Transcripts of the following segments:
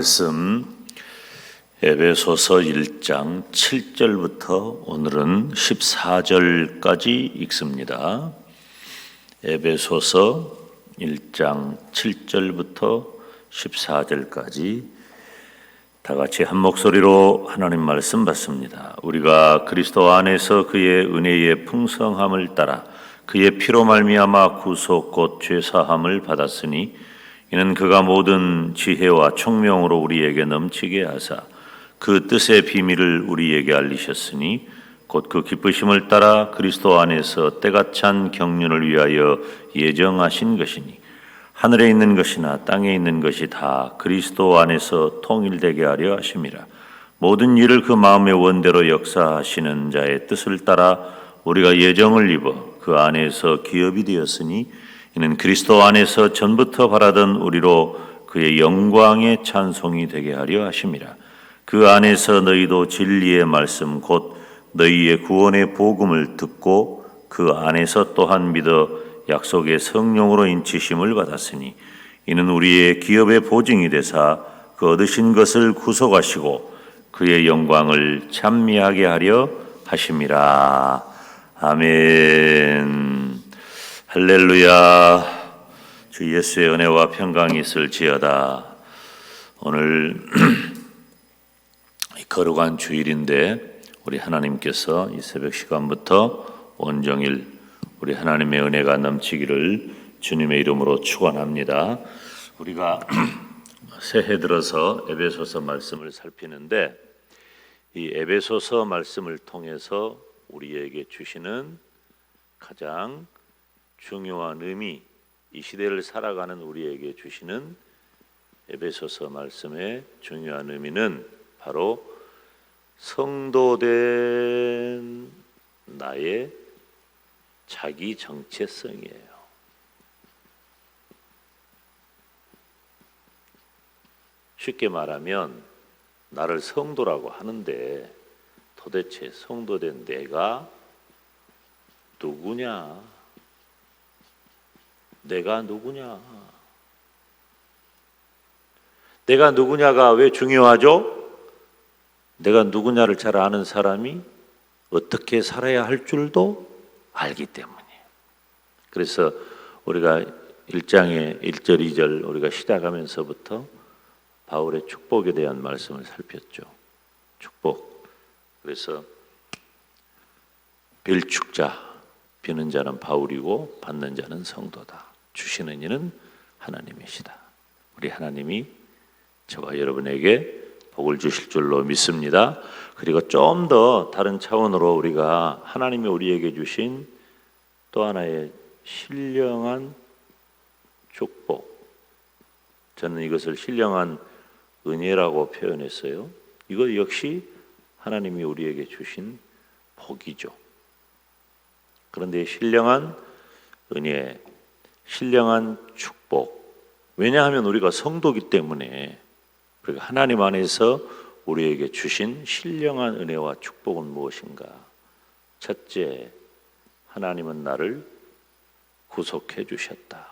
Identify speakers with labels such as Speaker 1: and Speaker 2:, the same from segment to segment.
Speaker 1: 말씀 에베소서 1장 7절부터 오늘은 14절까지 읽습니다. 에베소서 1장 7절부터 14절까지 다 같이 한 목소리로 하나님 말씀 받습니다. 우리가 그리스도 안에서 그의 은혜의 풍성함을 따라 그의 피로 말미암아 구속 곧 죄 사함을 받았으니 이는 그가 모든 지혜와 총명으로 우리에게 넘치게 하사 그 뜻의 비밀을 우리에게 알리셨으니 곧 그 기쁘심을 따라 그리스도 안에서 때가 찬 경륜을 위하여 예정하신 것이니 하늘에 있는 것이나 땅에 있는 것이 다 그리스도 안에서 통일되게 하려 하심이라. 모든 일을 그 마음의 원대로 역사하시는 자의 뜻을 따라 우리가 예정을 입어 그 안에서 기업이 되었으니 이는 그리스도 안에서 전부터 바라던 우리로 그의 영광의 찬송이 되게 하려 하심이라. 그 안에서 너희도 진리의 말씀 곧 너희의 구원의 복음을 듣고 그 안에서 또한 믿어 약속의 성령으로 인치심을 받았으니 이는 우리의 기업의 보증이 되사 그 얻으신 것을 구속하시고 그의 영광을 찬미하게 하려 하심이라. 아멘. 할렐루야. 주 예수의 은혜와 평강이 있을지어다. 오늘 거룩한 주일인데 우리 하나님께서 이 새벽 시간부터 온종일 우리 하나님의 은혜가 넘치기를 주님의 이름으로 축원합니다. 우리가 새해 들어서 에베소서 말씀을 살피는데 이 에베소서 말씀을 통해서 우리에게 주시는 가장 중요한 의미, 이 시대를 살아가는 우리에게 주시는 에베소서 말씀의 중요한 의미는 바로 성도된 나의 자기 정체성이에요. 쉽게 말하면 나를 성도라고 하는데 도대체 성도된 내가 누구냐? 내가 누구냐? 내가 누구냐가 왜 중요하죠? 내가 누구냐를 잘 아는 사람이 어떻게 살아야 할 줄도 알기 때문이에요. 그래서 우리가 1장의 1절, 2절 우리가 시작하면서부터 바울의 축복에 대한 말씀을 살폈죠. 축복. 그래서 빌축자, 비는 자는 바울이고 받는 자는 성도다. 주시는 이는 하나님이시다. 우리 하나님이 저와 여러분에게 복을 주실 줄로 믿습니다. 그리고 좀 더 다른 차원으로 우리가 하나님이 우리에게 주신 또 하나의 신령한 축복. 저는 이것을 신령한 은혜라고 표현했어요. 이거 역시 하나님이 우리에게 주신 복이죠. 그런데 신령한 은혜, 신령한 축복. 왜냐하면 우리가 성도기 때문에 우리가 하나님 안에서 우리에게 주신 신령한 은혜와 축복은 무엇인가? 첫째, 하나님은 나를 구속해 주셨다.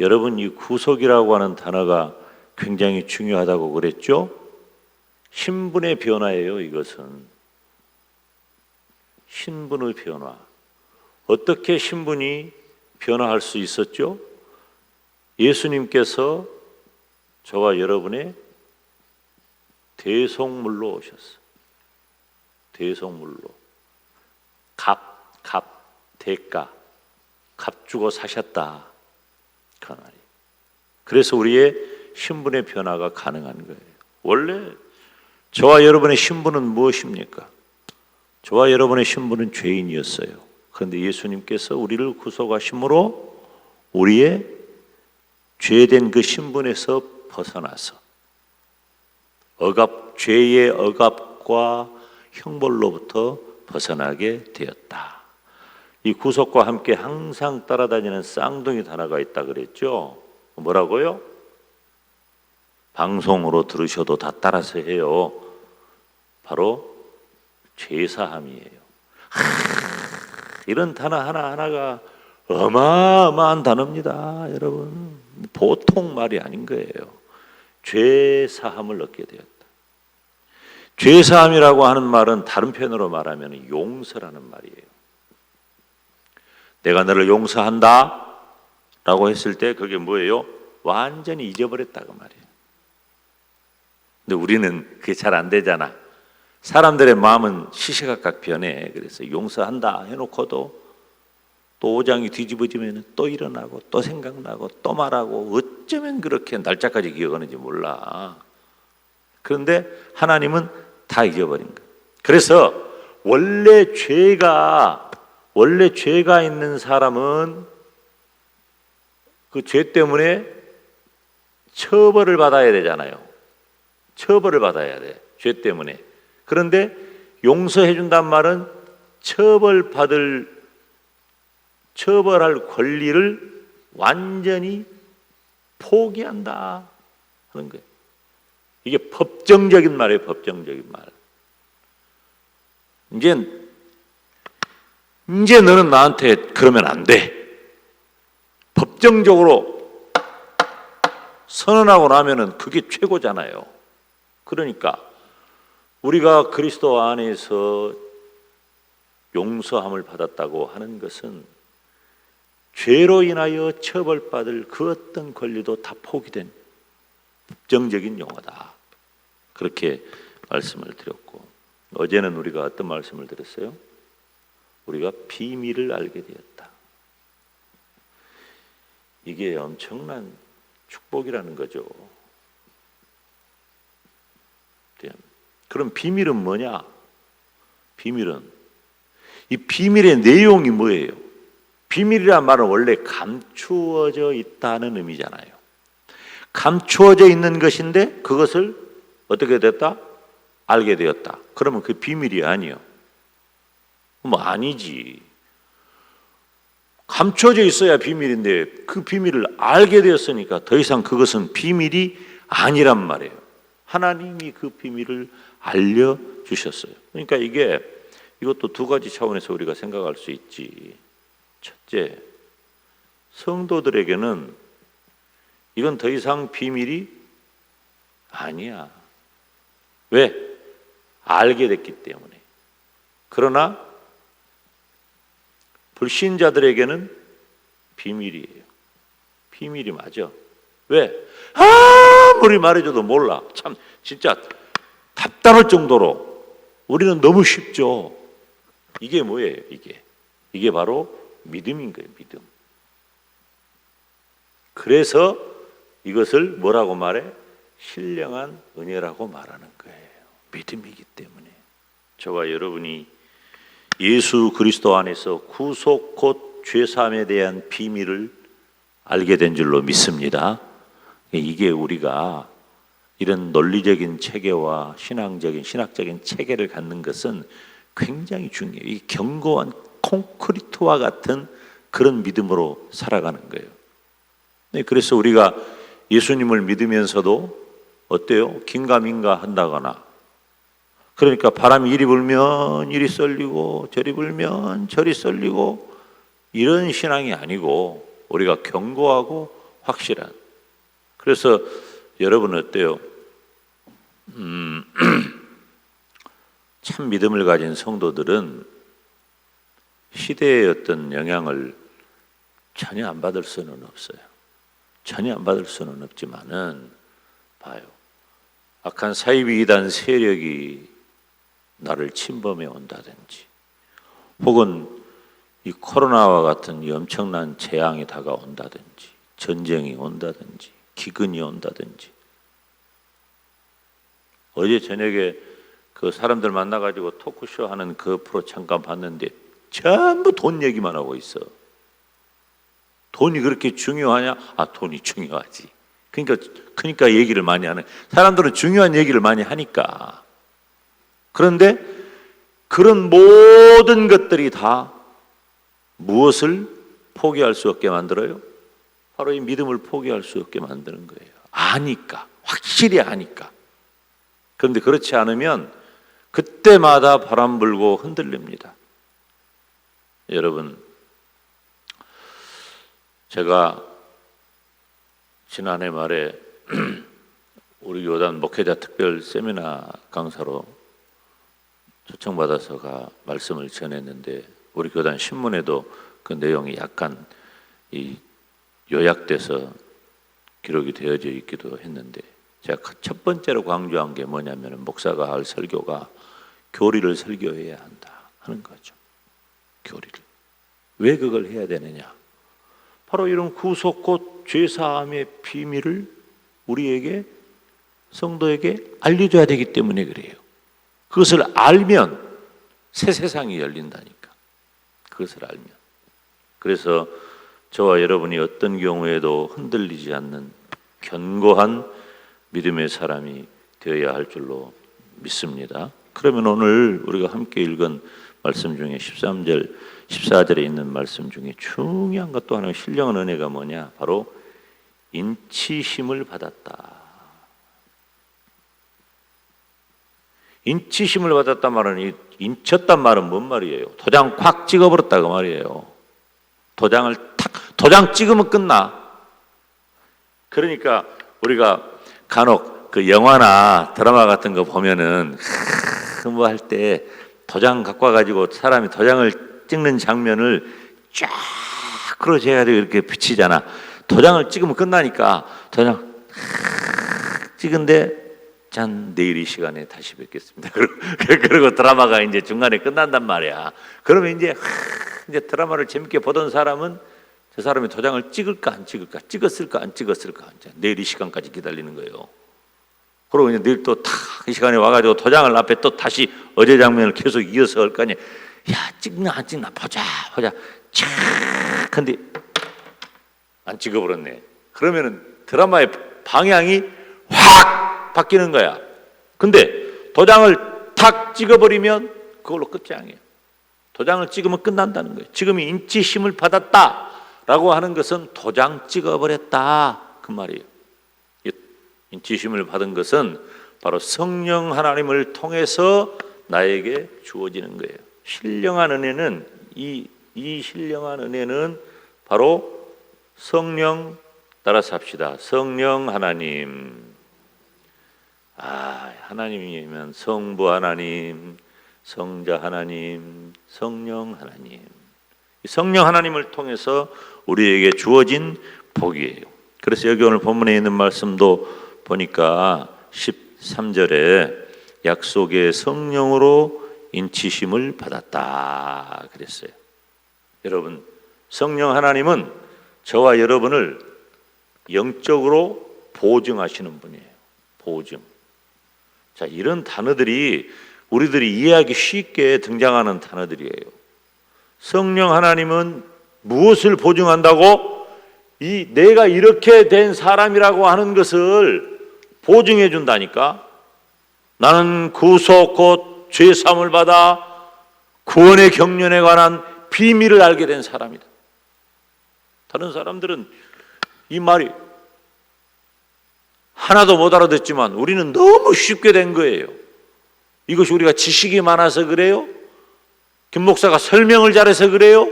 Speaker 1: 여러분 이 구속이라고 하는 단어가 굉장히 중요하다고 그랬죠? 신분의 변화예요, 이것은. 신분의 변화. 어떻게 신분이 변화할 수 있었죠? 예수님께서 저와 여러분의 대속물로 오셨어. 대속물로. 값, 값, 대가. 값 주고 사셨다. 그 말이. 그래서 우리의 신분의 변화가 가능한 거예요. 원래 저와 여러분의 신분은 무엇입니까? 저와 여러분의 신분은 죄인이었어요. 그런데 예수님께서 우리를 구속하심으로 우리의 죄된 그 신분에서 벗어나서 억압 죄의 억압과 형벌로부터 벗어나게 되었다. 이 구속과 함께 항상 따라다니는 쌍둥이 단어가 있다 그랬죠. 뭐라고요? 방송으로 들으셔도 다 따라서 해요. 바로 죄사함이에요. 하, 이런 단어 하나 하나가 어마어마한 단어입니다, 여러분. 보통 말이 아닌 거예요. 죄 사함을 얻게 되었다. 죄 사함이라고 하는 말은 다른 표현으로 말하면 용서라는 말이에요. 내가 너를 용서한다 라고 했을 때 그게 뭐예요? 완전히 잊어버렸다고 그 말이에요. 근데 우리는 그게 잘 안 되잖아. 사람들의 마음은 시시각각 변해. 그래서 용서한다 해놓고도 또 오장이 뒤집어지면 또 일어나고 또 생각나고 또 말하고 어쩌면 그렇게 날짜까지 기억하는지 몰라. 그런데 하나님은 다 잊어버린 거예요. 그래서 원래 죄가 원래 죄가 있는 사람은 그 죄 때문에 처벌을 받아야 되잖아요. 처벌을 받아야 돼. 죄 때문에. 그런데 용서해 준단 말은 처벌받을 처벌할 권리를 완전히 포기한다 하는 거예요. 이게 법정적인 말이에요. 법정적인 말. 이제 이제 너는 나한테 그러면 안 돼. 법정적으로 선언하고 나면은 그게 최고잖아요. 그러니까 우리가 그리스도 안에서 용서함을 받았다고 하는 것은 죄로 인하여 처벌받을 그 어떤 권리도 다 포기된 법정적인 용어다. 그렇게 말씀을 드렸고 어제는 우리가 어떤 말씀을 드렸어요? 우리가 비밀을 알게 되었다. 이게 엄청난 축복이라는 거죠. 그럼 비밀은 뭐냐? 비밀은 이 비밀의 내용이 뭐예요? 비밀이란 말은 원래 감추어져 있다는 의미잖아요. 감추어져 있는 것인데 그것을 어떻게 됐다? 알게 되었다. 그러면 그 비밀이 아니요. 뭐 아니지. 감춰져 있어야 비밀인데 그 비밀을 알게 되었으니까 더 이상 그것은 비밀이 아니란 말이에요. 하나님이 그 비밀을 알려 주셨어요. 그러니까 이게 이것도 두 가지 차원에서 우리가 생각할 수 있지. 첫째, 성도들에게는 이건 더 이상 비밀이 아니야. 왜? 알게 됐기 때문에. 그러나 불신자들에게는 비밀이에요. 비밀이 맞아. 왜? 아무리 말해줘도 몰라. 참 진짜 답답할 정도로 우리는 너무 쉽죠. 이게 뭐예요? 이게 이게 바로 믿음인 거예요. 믿음. 그래서 이것을 뭐라고 말해? 신령한 은혜라고 말하는 거예요. 믿음이기 때문에 저와 여러분이 예수 그리스도 안에서 구속 곧 죄사함에 대한 비밀을 알게 된 줄로 믿습니다. 이게 우리가 이런 논리적인 체계와 신앙적인 신학적인 체계를 갖는 것은 굉장히 중요해요. 이 견고한 콘크리트와 같은 그런 믿음으로 살아가는 거예요. 네, 그래서 우리가 예수님을 믿으면서도 어때요? 긴가민가 한다거나 그러니까 바람이 이리 불면 이리 썰리고 저리 불면 저리 썰리고 이런 신앙이 아니고 우리가 견고하고 확실한 그래서 여러분 어때요? 음, 참 믿음을 가진 성도들은 시대의 어떤 영향을 전혀 안 받을 수는 없어요. 전혀 안 받을 수는 없지만은 봐요. 악한 사이비 이단 세력이 나를 침범해 온다든지 혹은 이 코로나와 같은 이 엄청난 재앙이 다가온다든지 전쟁이 온다든지 기근이 온다든지 어제 저녁에 그 사람들 만나가지고 토크쇼 하는 그 프로 잠깐 봤는데 전부 돈 얘기만 하고 있어. 돈이 그렇게 중요하냐? 아, 돈이 중요하지. 그러니까, 그러니까 얘기를 많이 하는. 사람들은 중요한 얘기를 많이 하니까. 그런데 그런 모든 것들이 다 무엇을 포기할 수 없게 만들어요? 바로 이 믿음을 포기할 수 없게 만드는 거예요. 아니까. 확실히 아니까. 그런데 그렇지 않으면 그때마다 바람 불고 흔들립니다. 여러분, 제가 지난해 말에 우리 요단 목회자 특별 세미나 강사로 초청받아서가 말씀을 전했는데 우리 교단 신문에도 그 내용이 약간 이 요약돼서 기록이 되어져 있기도 했는데 제가 첫 번째로 강조한 게 뭐냐면 목사가 할 설교가 교리를 설교해야 한다 하는 거죠. 교리를. 왜 그걸 해야 되느냐? 바로 이런 구속 곧 죄사함의 비밀을 우리에게 성도에게 알려줘야 되기 때문에 그래요. 그것을 알면 새 세상이 열린다니까. 그것을 알면. 그래서 저와 여러분이 어떤 경우에도 흔들리지 않는 견고한 믿음의 사람이 되어야 할 줄로 믿습니다. 그러면 오늘 우리가 함께 읽은 말씀 중에 13절, 14절에 있는 말씀 중에 중요한 것도 하나 신령한 은혜가 뭐냐? 바로 인치심을 받았다. 인치심을 받았단 말은 이 인쳤단 말은 뭔 말이에요? 도장 콱 찍어버렸다 그 말이에요. 도장을 탁 도장 찍으면 끝나. 그러니까 우리가 간혹 그 영화나 드라마 같은 거 보면은 뭐 할 때 도장 갖고 와가지고 사람이 도장을 찍는 장면을 쫙 그러져가지고 이렇게 비치잖아. 도장을 찍으면 끝나니까 도장 찍은데 짠 내일 이 시간에 다시 뵙겠습니다. 그리고, 그리고 드라마가 이제 중간에 끝난단 말이야. 그러면 이제 이제 드라마를 재밌게 보던 사람은 저 사람이 도장을 찍을까 안 찍을까, 찍었을까 안 찍었을까, 내일 이 시간까지 기다리는 거예요. 그리고 이제 내일 또 탁 이 시간에 와가지고 도장을 앞에 또 다시 어제 장면을 계속 이어서 할 거 아니야. 야 찍나 안 찍나 보자 보자. 촥 근데 안 찍어버렸네. 그러면은 드라마의 방향이 확 바뀌는 거야. 근데 도장을 탁 찍어버리면 그걸로 끝장이에요. 도장을 찍으면 끝난다는 거예요. 지금 인치심을 받았다 라고 하는 것은 도장 찍어버렸다 그 말이에요. 이 인치심을 받은 것은 바로 성령 하나님을 통해서 나에게 주어지는 거예요. 신령한 은혜는 이, 이 신령한 은혜는 바로 성령 따라서 합시다. 성령 하나님. 아, 하나님이면 성부 하나님, 성자 하나님, 성령 하나님. 이 성령 하나님을 통해서 우리에게 주어진 복이에요. 그래서 여기 오늘 본문에 있는 말씀도 보니까 13절에 약속의 성령으로 인치심을 받았다 그랬어요. 여러분, 성령 하나님은 저와 여러분을 영적으로 보증하시는 분이에요. 보증. 자, 이런 단어들이 우리들이 이해하기 쉽게 등장하는 단어들이에요. 성령 하나님은 무엇을 보증한다고? 이 내가 이렇게 된 사람이라고 하는 것을 보증해 준다니까. 나는 구속 곧 죄사함을 받아 구원의 경륜에 관한 비밀을 알게 된 사람이다. 다른 사람들은 이 말이 하나도 못 알아듣지만 우리는 너무 쉽게 된 거예요. 이것이 우리가 지식이 많아서 그래요? 김 목사가 설명을 잘해서 그래요?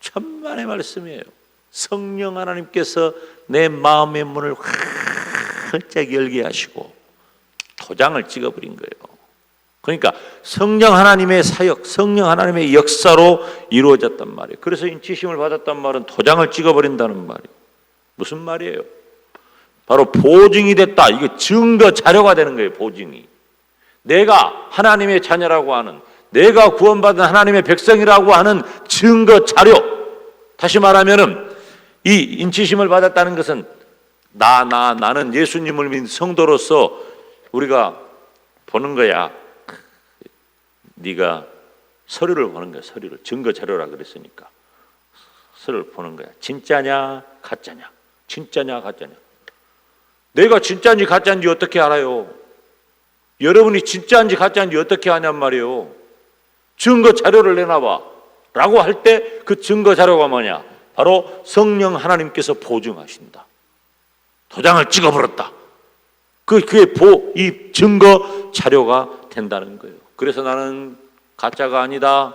Speaker 1: 천만의 말씀이에요. 성령 하나님께서 내 마음의 문을 활짝 열게 하시고 도장을 찍어버린 거예요. 그러니까 성령 하나님의 사역, 성령 하나님의 역사로 이루어졌단 말이에요. 그래서 인치심을 받았단 말은 도장을 찍어버린다는 말이에요. 무슨 말이에요? 바로 보증이 됐다. 이게 증거 자료가 되는 거예요. 보증이. 내가 하나님의 자녀라고 하는 내가 구원받은 하나님의 백성이라고 하는 증거 자료. 다시 말하면은 이 인치심을 받았다는 것은 나, 나, 나는 예수님을 믿는 성도로서 우리가 보는 거야. 네가 서류를 보는 거야. 서류를 증거 자료라 그랬으니까 서류를 보는 거야. 진짜냐 가짜냐? 진짜냐 가짜냐? 내가 진짜인지 가짜인지 어떻게 알아요? 여러분이 진짜인지 가짜인지 어떻게 하냔 말이에요. 증거 자료를 내놔봐. 라고 할 때 그 증거 자료가 뭐냐? 바로 성령 하나님께서 보증하신다. 도장을 찍어버렸다. 그, 그게 보, 이 증거 자료가 된다는 거예요. 그래서 나는 가짜가 아니다.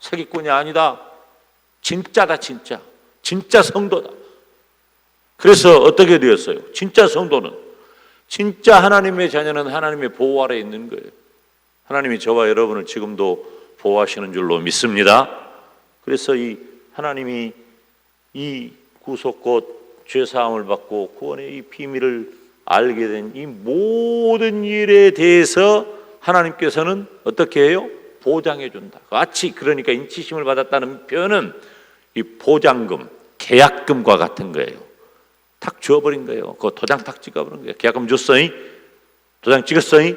Speaker 1: 사기꾼이 아니다. 진짜다, 진짜. 진짜 성도다. 그래서 어떻게 되었어요? 진짜 성도는 진짜 하나님의 자녀는 하나님의 보호 아래 있는 거예요. 하나님이 저와 여러분을 지금도 보호하시는 줄로 믿습니다. 그래서 이 하나님이 이 구속곧 죄 사함을 받고 구원의 이 비밀을 알게 된 이 모든 일에 대해서 하나님께서는 어떻게 해요? 보장해 준다. 마치 그러니까 인치심을 받았다는 표현은 이 보장금, 계약금과 같은 거예요. 탁 주어버린 거예요. 그 도장 탁 찍어버린 거예요. 계약금 줬어이? 도장 찍었어이?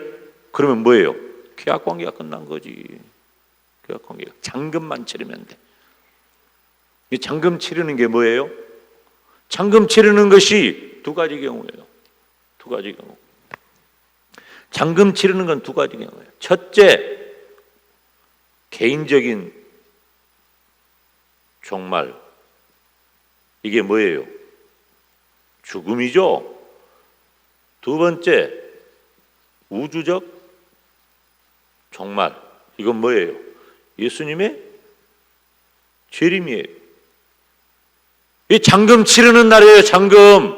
Speaker 1: 그러면 뭐예요? 계약 관계가 끝난 거지. 계약 관계가 잔금만 치르면 돼. 이 잔금 치르는 게 뭐예요? 잔금 치르는 것이 두 가지 경우예요. 두 가지 경우. 잔금 치르는 건 두 가지 경우예요. 첫째, 개인적인 종말. 이게 뭐예요? 죽음이죠. 두 번째, 우주적 종말. 이건 뭐예요? 예수님의 재림이에요. 이 잔금 치르는 날이에요, 잔금.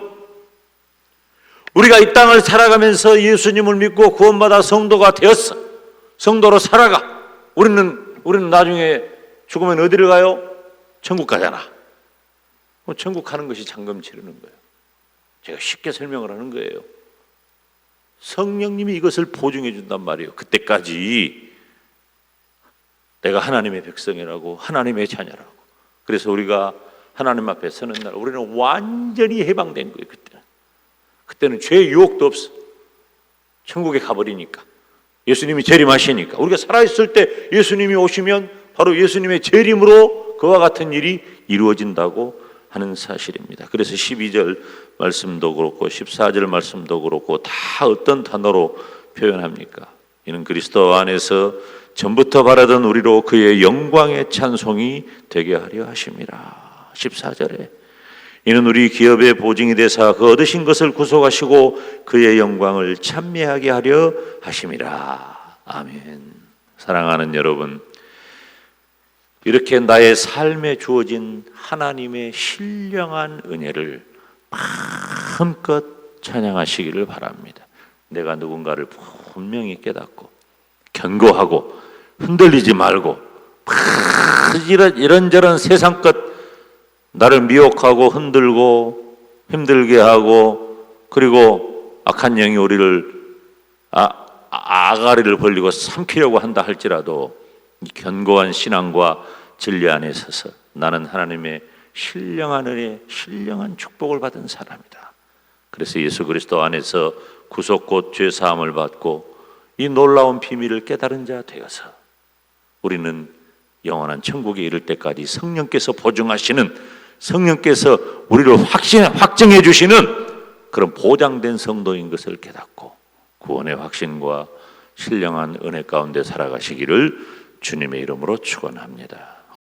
Speaker 1: 우리가 이 땅을 살아가면서 예수님을 믿고 구원받아 성도가 되었어. 성도로 살아가. 우리는, 우리는 나중에 죽으면 어디를 가요? 천국 가잖아. 그럼 천국 가는 것이 잔금 치르는 거예요. 제가 쉽게 설명을 하는 거예요. 성령님이 이것을 보증해 준단 말이에요. 그때까지 내가 하나님의 백성이라고 하나님의 자녀라고. 그래서 우리가 하나님 앞에 서는 날 우리는 완전히 해방된 거예요. 그때는. 그때는 죄 유혹도 없어. 천국에 가버리니까. 예수님이 재림하시니까. 우리가 살아있을 때 예수님이 오시면 바로 예수님의 재림으로 그와 같은 일이 이루어진다고 하는 사실입니다. 그래서 12절 말씀도 그렇고 14절 말씀도 그렇고 다 어떤 단어로 표현합니까? 이는 그리스도 안에서 전부터 바라던 우리로 그의 영광의 찬송이 되게 하려 하심이라. 14절에 이는 우리 기업의 보증이 되사 그 얻으신 것을 구속하시고 그의 영광을 찬미하게 하려 하심이라. 아멘. 사랑하는 여러분, 이렇게 나의 삶에 주어진 하나님의 신령한 은혜를 마음껏 찬양하시기를 바랍니다. 내가 누군가를 분명히 깨닫고 견고하고 흔들리지 말고 이런 이런저런 세상 것 나를 미혹하고 흔들고 힘들게 하고 그리고 악한 영이 우리를 아, 아- 아가리를 벌리고 삼키려고 한다 할지라도 이 견고한 신앙과 진리 안에 서서 나는 하나님의 신령한 은혜, 신령한 축복을 받은 사람이다. 그래서 예수 그리스도 안에서 구속 곧 죄 사함을 받고 이 놀라운 비밀을 깨달은 자 되어서 우리는 영원한 천국에 이를 때까지 성령께서 보증하시는 성령께서 우리를 확신 확증해 주시는 그런 보장된 성도인 것을 깨닫고 구원의 확신과 신령한 은혜 가운데 살아가시기를 주님의 이름으로 축원합니다.